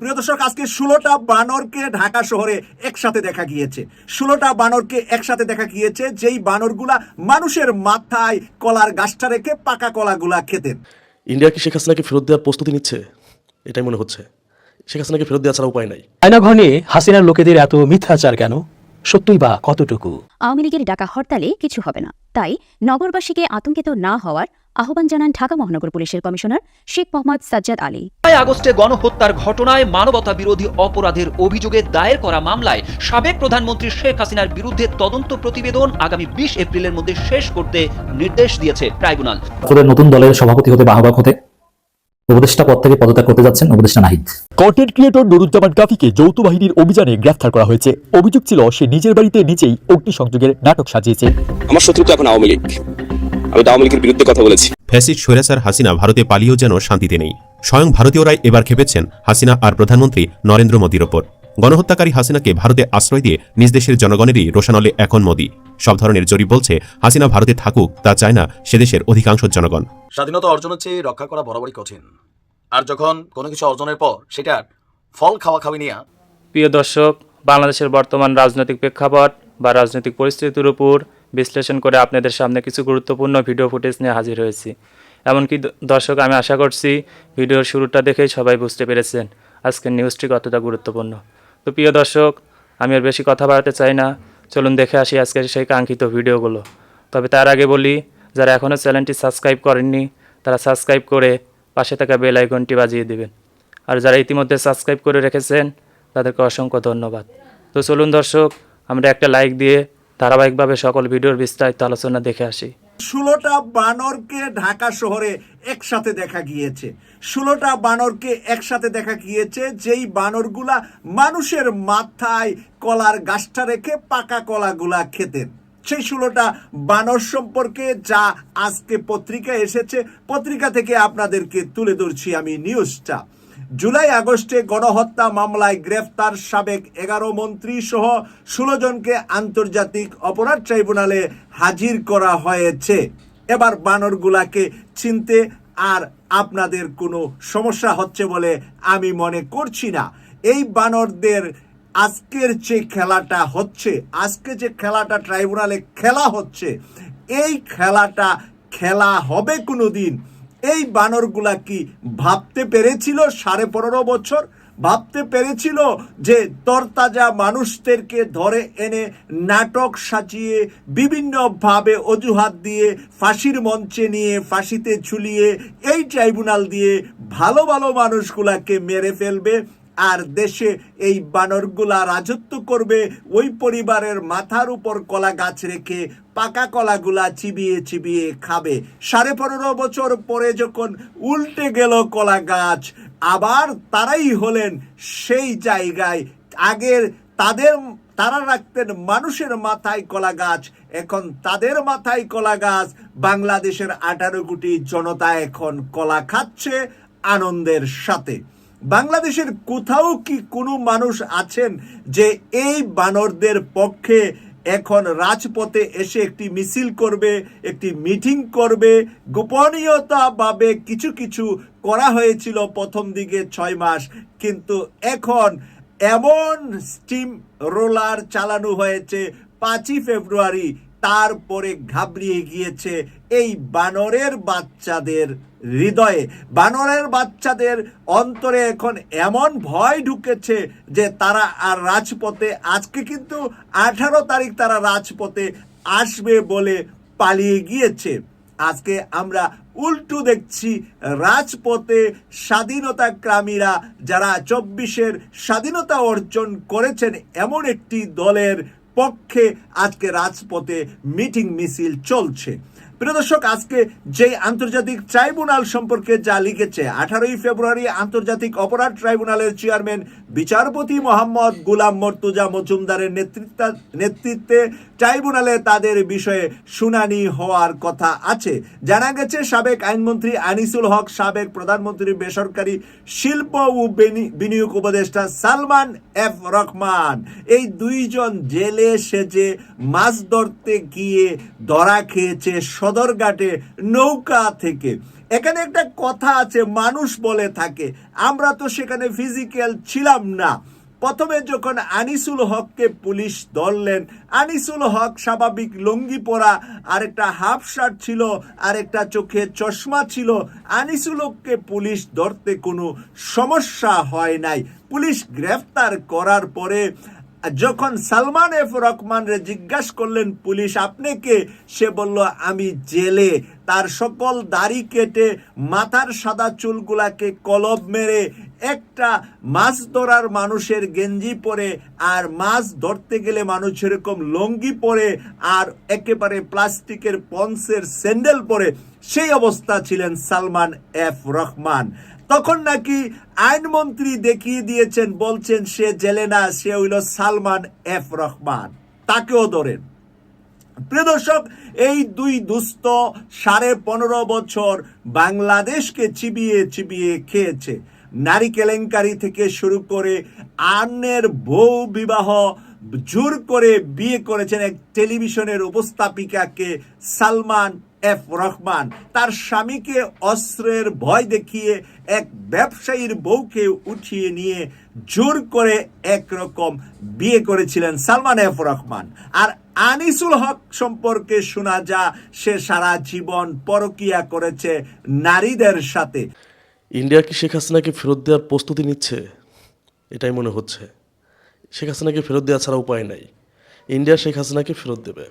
প্রিয় দর্শক আজকে ষোলোটা বানরকে ঢাকা শহরে একসাথে দেখা গিয়েছে। ষোলোটা বানরকে একসাথে দেখা গিয়েছে যেই বানরগুলা মানুষের মাথায় কলার গাছটা রেখে পাকা কলাগুলা খেতেন। ইন্ডিয়া কি শেখ হাসিনাকে ফেরত দেওয়ার প্রস্তুতি নিচ্ছে? এটাই মনে হচ্ছে। শেখ হাসিনাকে ফেরত দেওয়া ছাড়া উপায় নাই। আয়নাঘর নিয়ে হাসিনার লোকেদের এত মিথ্যাচার কেন? সত্যই বা কতটুকু? আওয়ামী লীগের ডাকা হরতালে কিছু হবে না। তাই নগরবাসীকে আতঙ্কিত না হওয়ার আহ্বান জানান ঢাকা মহানগর পুলিশের কমিশনার শেখ মোহাম্মদ সাজ্জাদ আলী। আগস্টে গণহত্যার ঘটনায় মানবতা বিরোধী অপরাধের অভিযোগে দায়ের করা মামলায় সাবেক প্রধানমন্ত্রী শেখ হাসিনার বিরুদ্ধে তদন্ত প্রতিবেদন আগামী বিশ এপ্রিলের মধ্যে শেষ করতে নির্দেশ দিয়েছে ট্রাইব্যুনাল। নতুন দলের সভাপতি হতে বাহবাক হতে উপদেষ্টা পদ থেকে পদত্যাগ করতে যাচ্ছেন উপদেষ্টা নাহিদ। কন্টেন্ট ক্রিয়েটর নুরুজ্জামান কাফিকে যৌথ বাহিনীর অভিযানে গ্রেফতার করা হয়েছে। অভিযোগ ছিল সে নিজের বাড়িতে নিজেই অগ্নিসংযোগের নাটক সাজিয়েছে। আমার শত্রু তো এখন আওয়ামী লীগ। আমি তো আওয়ামী লীগের বিরুদ্ধে কথা বলেছি। ফ্যাসিস্ট স্বৈরাচার হাসিনা ভারতে পালিয়েও যেন শান্তিতে নেই। স্বয়ং ভারতীয়রাই এবার খেপেছেন হাসিনা আর প্রধানমন্ত্রী নরেন্দ্র মোদীর ওপর। গণহত্যাকারী হাসিনাকে ভারতে আশ্রয় দিয়ে নিজ দেশের জনগণেরই রোশানলে এখন মোদী। সব ধরনের জরিপ বলছে হাসিনা ভারতে থাকুক তা চায় না সে দেশের অধিকাংশ জনগণ। স্বাধীনতা অর্জনের চেয়ে রক্ষা করা বরাবরই কঠিন। আর যখন কোনো কিছু অর্জনের পর সেটার ফল খাওয়া খাওয়ি নিয়ে প্রিয় দর্শক বাংলাদেশের বর্তমান রাজনৈতিক প্রেক্ষাপট বা রাজনৈতিক পরিস্থিতির উপর বিশ্লেষণ করে আপনাদের সামনে কিছু গুরুত্বপূর্ণ ভিডিও ফুটেজ নিয়ে হাজির হয়েছি। এমনকি দর্শক, আমি আশা করছি ভিডিওর শুরুটা দেখেই সবাই বুঝতে পেরেছেন আজকের নিউজটি কতটা গুরুত্বপূর্ণ। তো প্রিয় দর্শক, আমি আর বেশি কথা বাড়াতে চাই না। চলুন দেখে আসি আজকের সেই কাঙ্ক্ষিত ভিডিওগুলো তবে তার আগে বলি, যারা এখনও চ্যানেলটি সাবস্ক্রাইব করেননি, তারা সাবস্ক্রাইব করে পাশে থাকা বেল আইকনটি বাজিয়ে দেবেন। আর যারা ইতিমধ্যে সাবস্ক্রাইব করে রেখেছেন, তাদেরকে অসংখ্য ধন্যবাদ। তো চলুন দর্শক, আমরা একটা লাইক দিয়ে ধারাবাহিকভাবে সকল ভিডিওর বিস্তারিত আলোচনা দেখে আসি। ষোলোটা বানরকে ঢাকা শহরে একসাথে দেখা গিয়েছে। ষোলোটা বানরকে একসাথে দেখা গিয়েছে, যেই বানরগুলা মানুষের মাথায় কলার গাছটা রেখে পাকা কলাগুলা খেতেন সেই ষোলোটা বানর সম্পর্কে যা আজকে পত্রিকা এসেছে, পত্রিকা থেকে আপনাদেরকে তুলে ধরছি আমি নিউজটা। জুলাই আগস্টে গণহত্যা মামলায় গ্রেফতার সাবেক এগারো মন্ত্রী সহ ষোলো জনকে আন্তর্জাতিক অপরাধ ট্রাইব্যুনালে হাজির করা হয়েছে। এবার বানরগুলাকে চিনতে আর আপনাদের কোনো সমস্যা হচ্ছে বলে আমি মনে করছি না। এই বানরদের আজকের যে খেলাটা হচ্ছে, আজকে যে খেলাটা ট্রাইব্যুনালে খেলা হচ্ছে, এই খেলাটা খেলা হবে কোনো দিন এই বানরগুলা কি ভাবতে পেরেছিল সাড়ে পনেরো বছর? ভাবতে পেরেছিল যে তরতাজা মানুষদেরকে ধরে এনে নাটক সাজিয়ে, বিভিন্নভাবে অজুহাত দিয়ে, ফাঁসির মঞ্চে নিয়ে, ফাঁসিতে ঝুলিয়ে, এই ট্রাইব্যুনাল দিয়ে ভালো ভালো মানুষগুলাকে মেরে ফেলবে? আর দেশে এই বানরগুলা রাজত্ব করবে, ওই পরিবারের মাথার উপর কলা গাছ রেখে পাকা কলাগুলা চিবিয়ে চিবিয়ে খাবে। সাড়ে পনেরো বছর পরে যখন উল্টে গেল কলা গাছ, আবার তারাই হলেন সেই জায়গায়। আগের তাদের, তারা রাখতেন মানুষের মাথায় কলা গাছ, এখন তাদের মাথায় কলা গাছ। বাংলাদেশের আঠারো কোটি জনতা এখন কলা খাচ্ছে আনন্দের সাথে। বাংলাদেশের কোথাও কি কোনো মানুষ আছেন যে এই বানরদের পক্ষে এখন রাজপথে এসে একটি মিছিল করবে, একটি মিটিং করবে? গোপনীয়তাভাবে কিছু কিছু করা হয়েছিল প্রথম দিকে ছয় মাস, কিন্তু এখন এমন স্টিম রোলার চালানো হয়েছে পাঁচই ফেব্রুয়ারি, তারপরে ঘাবড়িয়ে গিয়েছে এই বানরের বাচ্চাদের হৃদয়ে বানরের বাচ্চাদের অন্তরে এখন এমন ভয় ঢুকেছে যে তারা আর রাজপথে, আজকে কিন্তু আঠারো তারিখ তারা রাজপথে আসবে বলে পালিয়ে গিয়েছে। আজকে আমরা উল্টু দেখছি রাজপথে স্বাধীনতাকামীরা যারা চব্বিশের স্বাধীনতা অর্জন করেছেন এমন একটি দলের পক্ষে আজকে রাজপথে মিটিং মিছিল চলছে। প্রিয় দর্শক, আজকে যে আন্তর্জাতিক ট্রাইব্যুনাল সম্পর্কে যা লিখেছে, আঠারোই ফেব্রুয়ারি আন্তর্জাতিক অপরাধ ট্রাইব্যুনালের চেয়ারম্যান, বিচারপতি মোহাম্মদ গুলাম মর্তুজা মজুমদারের নেতৃত্বে ট্রাইব্যুনালে তাদের বিষয়ে শুনানি হওয়ার কথা আছে। জানা গেছে, সাবেক আইনমন্ত্রী আনিসুল হক, সাবেক প্রধানমন্ত্রী বেসরকারি শিল্প ও বিনি- বিনিয়োগ উপদেষ্টা সালমান এফ রহমান। এই দুইজন জেলে সেজে মাছ ধরতে গিয়ে ধরা খেয়েছে সদরঘাটে নৌকা থেকে। এখানে একটা কথা আছে, মানুষ বলে থাকে। আমরা তো সেখানে ফিজিক্যাল ছিলাম না। প্রথমে যখন আনিসুল হককে পুলিশ ধরলেন, আনিসুল হক স্বাভাবিক লুঙ্গি পরা আর একটা হাফ শার্ট ছিল আর একটা চোখে চশমা ছিল। আনিসুল হককে পুলিশ ধরতে কোনো সমস্যা হয় নাই। পুলিশ গ্রেফতার করার পরে যখন সালমান এফ রহমানরে জিজ্ঞাসা করলেন, পুলিশ আপনি কে? সে বলল, আমি জেলে। তার সকল দাড়ি কেটে মাথার সাদা চুলগুলাকে কলব মেরে একটা মাছ ধরার মানুষের গেঞ্জি পরে আর মাছ ধরতে গেলে মানুষ এরকম লঙ্গি পরে আর একেবারে প্লাস্টিকের পন্সের স্যান্ডেল পরে সেই অবস্থা ছিলেন সালমান এফ রহমান। তখন নাকি আইনমন্ত্রী দেখিয়ে দিয়েছেন, বলছেন, সে জেলে না, সে হইল সালমান এফ রহমান। তাকেও ধরেন। প্রিয় দর্শক, এই দুই দুস্থ সাড়ে পনেরো বছর বাংলাদেশকে চিবিয়ে চিবিয়ে খেয়েছে। নারী কেলেঙ্কারি থেকে শুরু করে আন্যের বউ বিবাহ জোর করে বিয়ে করেছেন এক টেলিভিশনের উপস্থাপিকাকে সালমান এফ রহমান। তার স্বামীকে অস্ত্রের ভয় দেখিয়ে এক ব্যবসায়ীর বউকে উঠিয়ে নিয়ে জোর করে একরকম বিয়ে করেছিলেন সালমান এফ রহমান। আর আনিসুল হক সম্পর্কে শোনা যা, সে সারা জীবন পরকিয়া করেছে নারীদের সাথে। ইন্ডিয়া কি শেখ হাসিনাকে ফেরত দেওয়ার প্রস্তুতি নিচ্ছে? এটাই মনে হচ্ছে। শেখ হাসিনাকে ফেরত দেওয়া ছাড়া উপায় নাই। ইন্ডিয়া শেখ হাসিনাকে ফেরত দেবে।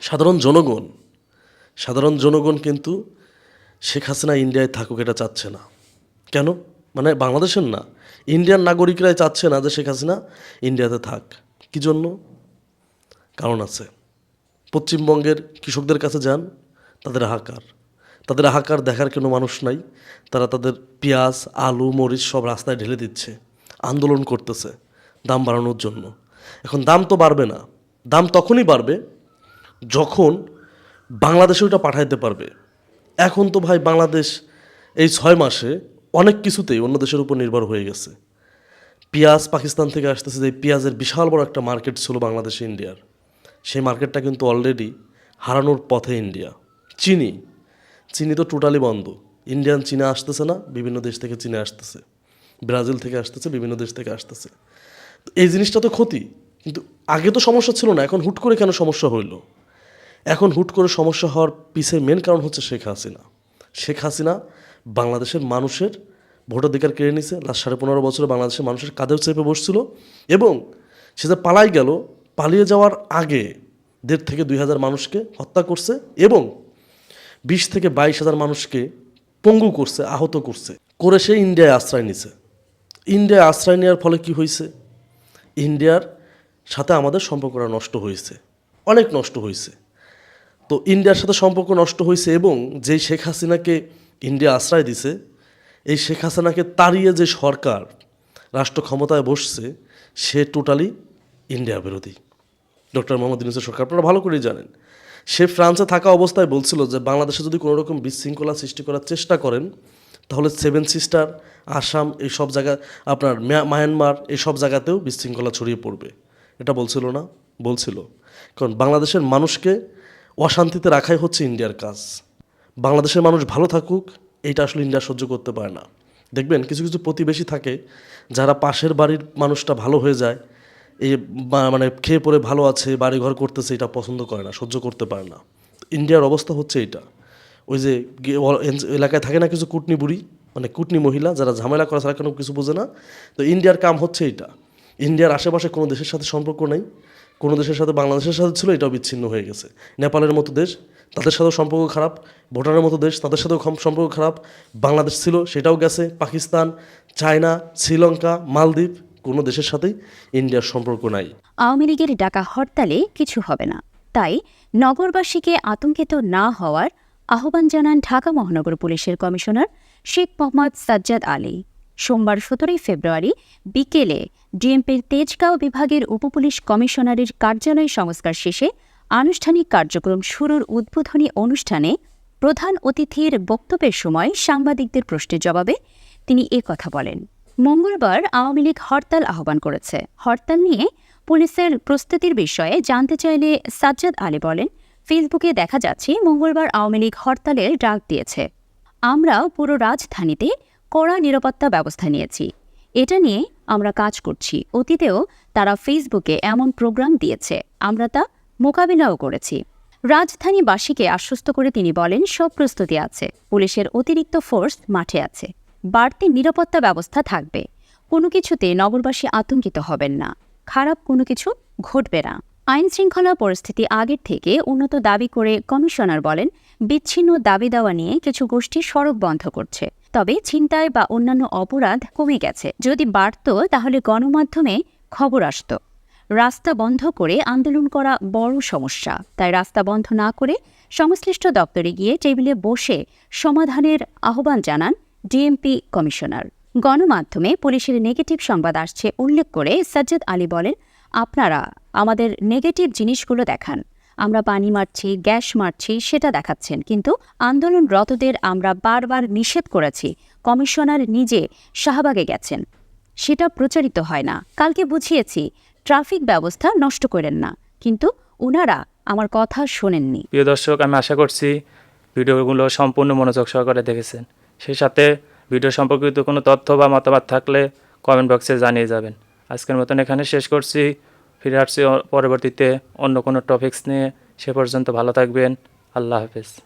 সাধারণ জনগণ সাধারণ জনগণ কিন্তু শেখ হাসিনা ইন্ডিয়ায় থাকুক এটা চাচ্ছে না। কেন? মানে বাংলাদেশের না। ইন্ডিয়ান নাগরিকরাই চাচ্ছে না যে শেখ হাসিনা ইন্ডিয়াতে থাক। কী জন্য? কারণ আছে। পশ্চিমবঙ্গের কৃষকদের কাছে যান, তাদের হাহাকার। তাদের হাহাকার দেখার কোনো মানুষ নাই। তারা তাদের পেঁয়াজ, আলু, মরিচ সব রাস্তায় ঢেলে দিচ্ছে। আন্দোলন করতেছে। দাম বাড়ানোর জন্য। এখন দাম তো বাড়বে না। দাম তখনই বাড়বে যখন বাংলাদেশে ওটা পাঠাইতে পারবে। এখন তো ভাই বাংলাদেশ এই ছয় মাসে অনেক কিছুতেই অন্য দেশের উপর নির্ভর হয়ে গেছে। পেঁয়াজ পাকিস্তান থেকে আসতেছে যে পেঁয়াজের বিশাল বড় একটা মার্কেট ছিল বাংলাদেশে ইন্ডিয়ার। সেই মার্কেটটা কিন্তু অলরেডি হারানোর পথে ইন্ডিয়া। চিনি। চিনি তো টোটালি বন্ধ। ইন্ডিয়ান চীনা আসতেছে না, বিভিন্ন দেশ থেকে চীনে আসতেছে। ব্রাজিল থেকে আসতেছে, বিভিন্ন দেশ থেকে আসতেছে। এই জিনিসটা তো ক্ষতি। কিন্তু আগে তো সমস্যা ছিল না, এখন হুট করে কেন সমস্যা হইল? এখন হুট করে সমস্যা হওয়ার পিছের মেন কারণ হচ্ছে শেখ হাসিনা। শেখ হাসিনা বাংলাদেশের মানুষের ভোটাধিকার কেড়ে নিছে, লাস্ট সাড়ে পনেরো বছরে বাংলাদেশের মানুষের কাঁধেও চেপে বসছিল এবং সে যে পালাই গেল, পালিয়ে যাওয়ার আগে দেড় থেকে দুই হাজার মানুষকে হত্যা করছে এবং বিশ থেকে বাইশ হাজার মানুষকে পঙ্গু করছে, আহত করছে। করে সে ইন্ডিয়ায় আশ্রয় নিছে। ইন্ডিয়ায় আশ্রয় নেওয়ার ফলে কি হয়েছে ইন্ডিয়ার সাথে আমাদের সম্পর্কটা নষ্ট হয়েছে। অনেক নষ্ট হয়েছে। তো ইন্ডিয়ার সাথে সম্পর্ক নষ্ট হয়েছে এবং যেই শেখ হাসিনাকে ইন্ডিয়া আশ্রয় দিছে, এই শেখ হাসিনাকে তাড়িয়ে যে সরকার রাষ্ট্র ক্ষমতায় বসছে, সে টোটালি ইন্ডিয়া বিরোধী। ডক্টর মোহাম্মদ ইউনুসের সরকার, আপনারা ভালো করেই জানেন। সে ফ্রান্সে থাকা অবস্থায় বলছিল যে, বাংলাদেশে যদি কোনো রকম বিশৃঙ্খলা সৃষ্টি করার চেষ্টা করেন তাহলে সেভেন সিস্টার আসাম এই সব জায়গা, আপনার মায়ানমার এই সব জায়গাতেও বিশৃঙ্খলা ছড়িয়ে পড়বে। এটা বলছিল না? বলছিল। কারণ বাংলাদেশের মানুষকে অশান্তিতে রাখাই হচ্ছে ইন্ডিয়ার কাজ। বাংলাদেশের মানুষ ভালো থাকুক, এইটা আসলে ইন্ডিয়া সহ্য করতে পারে না। দেখবেন, কিছু কিছু প্রতিবেশী থাকে যারা পাশের বাড়ির মানুষটা ভালো হয়ে যায় বা- মানে খেয়ে পরে ভালো আছে বাড়ি ঘর করতেছে, এটা পছন্দ করে না, সহ্য করতে পারে না। ইন্ডিয়ার অবস্থা হচ্ছে এটা ওই যে এলাকায় থাকে না কিছু কুটনি বুড়ি মানে কুটনি মহিলা, যারা ঝামেলা করা ছাড়া কোনো কিছু বোঝে না। তো ইন্ডিয়ার কাম হচ্ছে এটা ইন্ডিয়ার আশেপাশে কোনো দেশের সাথে সম্পর্ক নেই। কোনো দেশের সাথে, বাংলাদেশের সাথে ছিল, এটাও বিচ্ছিন্ন হয়ে গেছে। নেপালের মতো দেশ, তাদের সাথেও সম্পর্ক খারাপ। ভুটানের মতো দেশ, তাদের সাথেও সম্পর্ক খারাপ। বাংলাদেশ ছিল, সেটাও গেছে। পাকিস্তান, চায়না, শ্রীলঙ্কা, মালদ্বীপ, কোনো দেশের সাথেই ইন্ডিয়ার সম্পর্ক নাই। আওয়ামী লীগের ডাকা হরতালে কিছু হবে না। তাই নগরবাসীকে আতঙ্কিত না হওয়ার আহ্বান জানান ঢাকা মহানগর পুলিশের কমিশনার শেখ মোহাম্মদ সাজ্জাদ আলী। সোমবার সতেরোই ফেব্রুয়ারি বিকেলে ডিএমপির তেজগাঁও বিভাগের উপপুলিশ কমিশনারের কার্যালয় সংস্কার শেষে আনুষ্ঠানিক কার্যক্রম শুরুর উদ্বোধনী অনুষ্ঠানে প্রধান অতিথির বক্তব্যের সময় সাংবাদিকদের প্রশ্নের জবাবে তিনি এ কথা বলেন। মঙ্গলবার আওয়ামী লীগ হরতাল আহ্বান করেছে। হরতাল নিয়ে পুলিশের প্রস্তুতির বিষয়ে জানতে চাইলে সাজ্জাদ আলী বলেন ফেসবুকে দেখা যাচ্ছে, মঙ্গলবার আওয়ামী লীগ হরতালের ডাক দিয়েছে। আমরা পুরো রাজধানীতে কড়া নিরাপত্তা ব্যবস্থা নিয়েছি। এটা নিয়ে আমরা কাজ করছি। অতীতেও তারা ফেসবুকে এমন প্রোগ্রাম দিয়েছে। আমরা তা মোকাবিলাও করেছি। রাজধানীবাসীকে আশ্বস্ত করে তিনি বলেন, সব প্রস্তুতি আছে। পুলিশের অতিরিক্ত ফোর্স মাঠে আছে। বাড়তি নিরাপত্তা ব্যবস্থা থাকবে। কোনো কিছুতে নগরবাসী আতঙ্কিত হবেন না। খারাপ কোনো কিছু ঘটবে না। আইন শৃঙ্খলা পরিস্থিতি আগের থেকে উন্নত দাবি করে কমিশনার বলেন, বিচ্ছিন্ন দাবি দেওয়া নিয়ে কিছু গোষ্ঠী সড়ক বন্ধ করছে। তবে ছিনতাই বা অন্যান্য অপরাধ কমে গেছে। যদি বাড়ত, তাহলে গণমাধ্যমে খবর আসত। রাস্তা বন্ধ করে আন্দোলন করা বড় সমস্যা। তাই রাস্তা বন্ধ না করে সংশ্লিষ্ট দপ্তরে গিয়ে টেবিলে বসে সমাধানের আহ্বান জানান ডিএমপি কমিশনার। গণমাধ্যমে পুলিশের নেগেটিভ সংবাদ আসছে উল্লেখ করে সাজ্জাদ আলী বলেন আপনারা আমাদের নেগেটিভ জিনিসগুলো দেখান। আমরা পানি মারছি, গ্যাস মারছি, সেটা দেখাচ্ছেন। কিন্তু আন্দোলনরতদের আমরা বারবার নিষেধ করেছি। কমিশনার নিজে শাহবাগে গেছেন। সেটা প্রচারিত হয় না। কালকে বুঝিয়েছি, ট্রাফিক ব্যবস্থা নষ্ট করেন না। কিন্তু ওনারা আমার কথা শোনেননি। প্রিয় দর্শক, আমি আশা করছি ভিডিওগুলো সম্পূর্ণ মনোযোগ সহকারে দেখেছেন। সেই সাথে ভিডিও সম্পর্কিত কোনো তথ্য বা মতামত থাকলে কমেন্ট বক্সে জানিয়ে যাবেন। আজকের মতন এখানে শেষ করছি। ফিরে আসছি পরবর্তীতে অন্য কোনো টপিকস নিয়ে। সে পর্যন্ত ভালো থাকবেন। আল্লাহ হাফেজ।